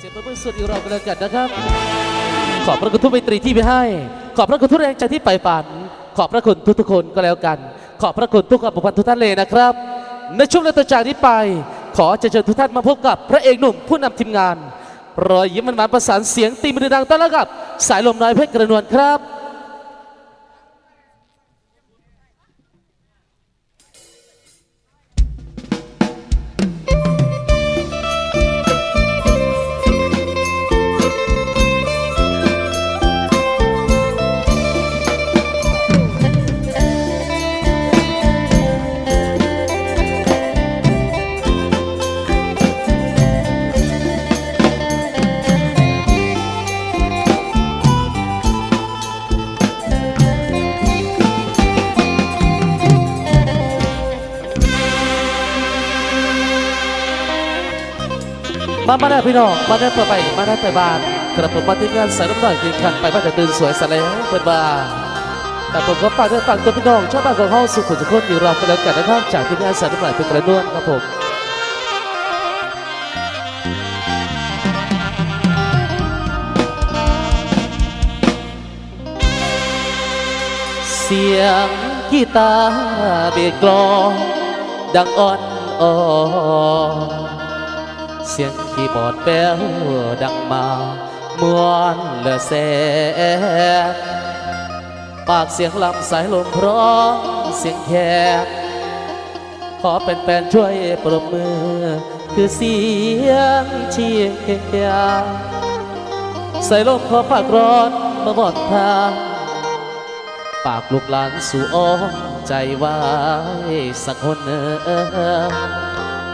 เสียงปรบมือสุดอีกรอบกันแล้วกันนะครับ ขอบพระคุณทุกไมตรีที่ไปให้ ขอบพระคุณทุกแรงใจที่ไปฝัน ขอบพระคุณทุกๆคนก็แล้วกัน ขอบพระคุณทุกความผูกพันทุกท่านเลยนะครับ ในช่วงเวลาต่อจากนี้ไป ขอจะเชิญทุกท่านมาพบกับพระเอกหนุ่มผู้นำทีมงาน รอยยิ้มมันหวานประสานเสียงตีมือดังต้อนรับกับ สายลมน้อยเพชรกระนวลครับ มามาได้พี่น้องมาได้เปิดไปมาได้ไปบ้านกระผมมาที่งานสายน้ำหน่อยกินขันไปบ้านจะตื่นสวยสะแล้วเปิดบ้านแต่ผมก็ฝากด้วยฝากตัวพี่น้องชาวบ้านของห้องสุขุมสุขคนอยู่รอกันแล้วกันนะครับจากที่งานสายน้ำหน่อยเป็นกระนวลครับผมเสียงกีตาร์เบสกลองดังอ่อนอ่อน เสียงคีย์บอร์ดแป้วดังมามวนเหลือแสปากเสียงลำสายลมพร้องเสียงแขกขอเป็นแฟนช่วยปรบมือ คือเสียงเชียร์ใส่ลมขอฝากร้อนมาบอกทางปากลูกหลานสู่อ้อมใจไว้สักคนเออ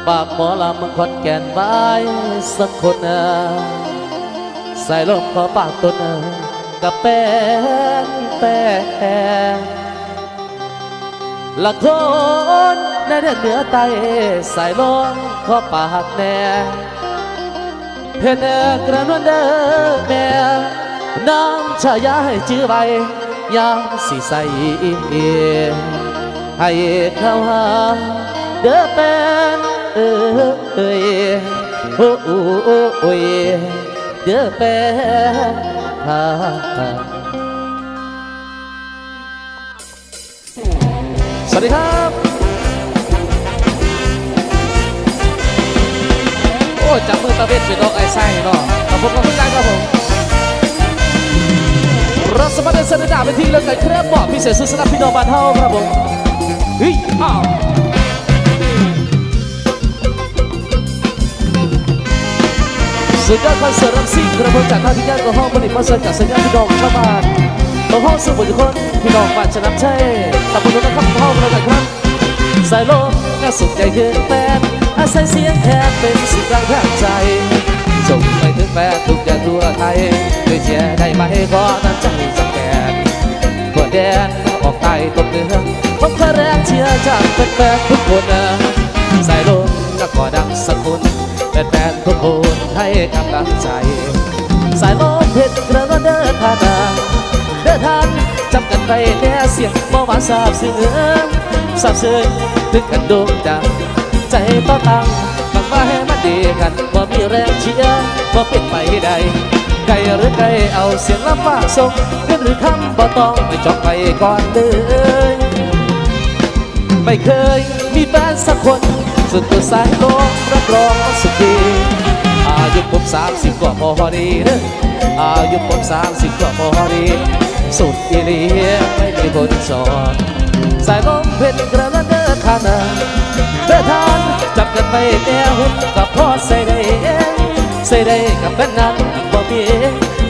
ปากหมอลำมืองขอนแก่นไว้สักคนเออใส่ลมขอปากตนเออกับแป้นแป้นละคนในเดือนเหนือใต้ใส่ลมขอปากแน่เพนเอกระนวลเด้อแม่น้ำชายาให้จื้อไว้ยามสิใส่ให้เข้าหาเด้อเป็น เอ้ยโอ้โอ้โอ้โอ้ยเด้อเป็นฮาสวัสดีครับ โอ้จับมือตะเวนเป็นดอกไอ้ไส้เนาะขอบคุณขอบคุณใจครับผมรัสมัติเสนอดาเป็นที่เลิกกันครับบอกพิเศษสุดสำหรับพี่น้องบ้านเฮาครับผมเฮ้ยอ้าว สุดยอดคอนเสิร์ตรับซิ่งกระบวนจากท่าที่ยากของห้องผลิตคอนเสิร์ตจากสัญญาณพี่น้องชาวบ้านของห้องสุบุญคนพี่น้องบ้านชนะชัยตะบุญนะครับห้องเรากันครับสายลมน่าสุขใจคือแฟนอาศัยเสียงแทนเป็นสิ่งกลางทางใจส่งไปถึงแฟนทุกอย่างทั่วไทยด้วยเชียร์ได้ไหมก็น้ำใจสักแกนทั่วแดนออกใต้ตกเนื้อผมขอแรงเชียร์จากแฟนๆทุกคนสายลมก็ขอดังสักคน แฟนๆทุกคนให้กำลังใจ สายลมเพชรกระโดดเดินผ่านมาเดินทางจำกันไปแค่เสียงเมื่อวานทราบซึ้งทราบซึ้งถึงกันโด่งดัง ใจต่องตังบังว่าให้มันดีกันว่ามีแรงเชียร์ว่าเป็นไปได้ไกลหรือไกลเอาเสียงลำบากส่งเงินหรือคำบ่ต้องไม่จองไปก่อนเลยไม่เคยมีแฟนสักคน สุดตัวสายลมรับรองสุดดีอายุผมสามสิบกว่าพอดีเด้ออายุผมสามสิบกว่าพอดี สุดอีหลีไม่มีคนสอนสายลมเพชรกระนั้นเดินทานาเดินทางจับกันไปแต่หุ่นกับพ่อใส่ได้ใส่ได้กับแฟนนั้นบ่มี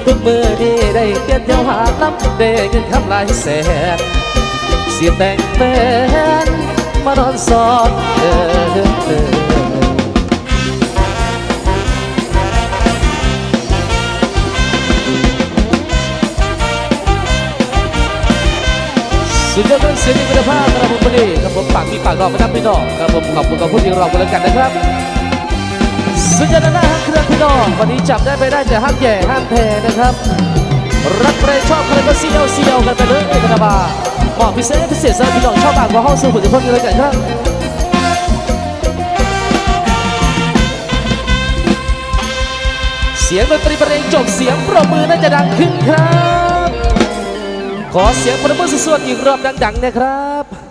ทุกมือนี้ได้เตี้ยเที่ยวหาน้ำได้เงินคำหลายแสนเสียแต่งแฟน มานอนสอนเออสุดยอดเสียงคุณภาพครับผมวันนี้ครับผมปากมีปากรองมาทับพี่น้องครับผมขอบคุณขอบคุณที่รองกันแล้วกันนะครับ สุดยอดนะฮะเครื่องพี่น้องวันนี้จับได้ไปได้แต่ห้ามแย่ห้ามแพ้นะครับ รักใครชอบใครก็เซียวเซียวกันไปเลยนะครับว่า หมอกพิเศษพิเศษสำหรับพี่น้องชอบบางกว่าห้องสูงผลิตภัณฑ์กันเลยกันครับเสียงดนตรีเพลงจบเสียงปรบมือน่าจะดังขึ้นครับ ขอเสียงปรบมือสวดๆอีกรอบดังๆนะครับ